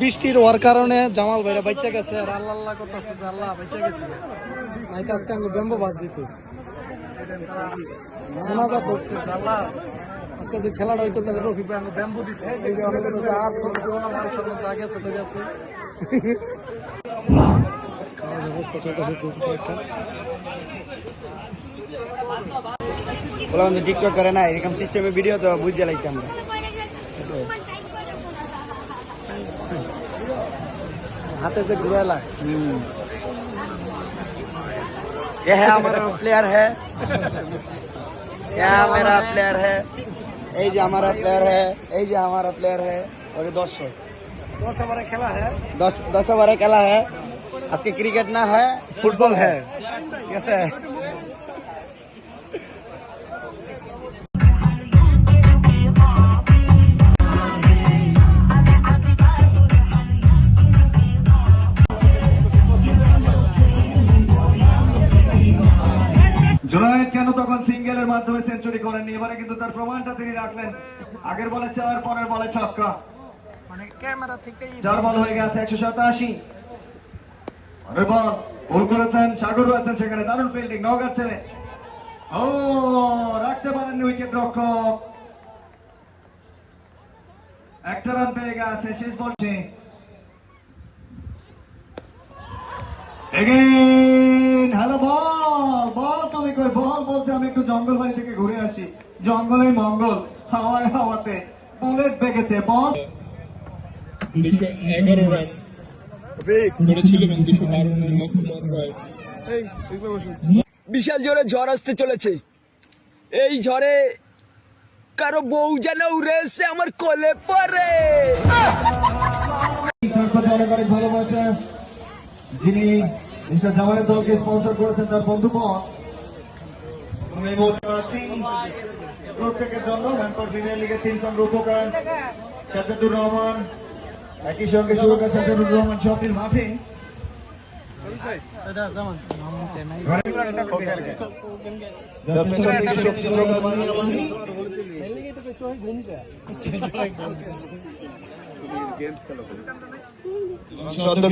বৃষ্টির হওয়ার কারণে জামাল ভাইরা বাচ্চা গেছে আর আল্লাহ আল্লাহ করতেছে যে আল্লাহ বাচ্চা গেছে। নাইতে আজকে আমি ব্যাম্বো বাদ দিত আজকে যে খেলাটা হইতো তাহলে রফিক ভাই আমি ব্যাম্বো দিত আর ছোট গেছে তো গেছে। খাওয়ার ব্যবস্থা চলতেছে খুব একটা ওরা কিন্তু টিকটক করে না এরকম সিস্টেমে ভিডিও তো বুঝতে লাগছে আমরা হাতে যে ঘুরালা हम्म। ये है हमारा प्लेयर है क्या मेरा प्लेयर है এই যে আমার প্লেয়ার হ্যাঁ এই যে আমার প্লেয়ার হ্যাঁ ওরে দর্শক দশ ওভারে খেলা হ্যাঁ দশ দশ ওভারে খেলা है আজকে ক্রিকেট না है ফুটবল হ্যাঁ। ঠিক আছে? জুনায়েদ কেন তখন সিঙ্গেলের মাধ্যমে সেঞ্চুরি করেননি? এবারে কিন্তু তার প্রমাণটা তিনি রাখলেন। আগের বলে চার পরের বলে ছক্কা। মানে চার বল হয়ে গেছে একশো সাতাশি। বল করেছেন, সাগর আছেন সেখানে, দারুণ ফিল্ডিং ছেলে ও, রাখতে পারেননি উইকেট রক্ষক। একটা রান পেয়ে গেছে, শেষ বলছে এগেইন হ্যালো বল বল তুমি কই? বল বলছে আমি একটু জঙ্গল বাড়ি থেকে ঘুরে আসি। জঙ্গলে মঙ্গল, হাওয়ায় হাওয়াতে। বুলেট বেগেছে বল এগারো রান করেছিল এবং দুশো বারো রানের লক্ষ্যমাত্রায় বিশাল জোরে ঝড় আসতে চলেছে। এই ঝড়ে কারও বউ যেন উড়ে এসে আমার কোলে পরে ভালোবাসা। যিনি মিস্টার জামালের দলকে স্পন্সর করেছেন তার বন্ধু প্রত্যেকের জন্য প্রিমিয়ার লিগের তিন সঙ্গে উপকার সাজ্জাদুর রহমান একই সঙ্গে সুরকার সাজ্জাদুর রহমান শপির মাঠে। সদ্য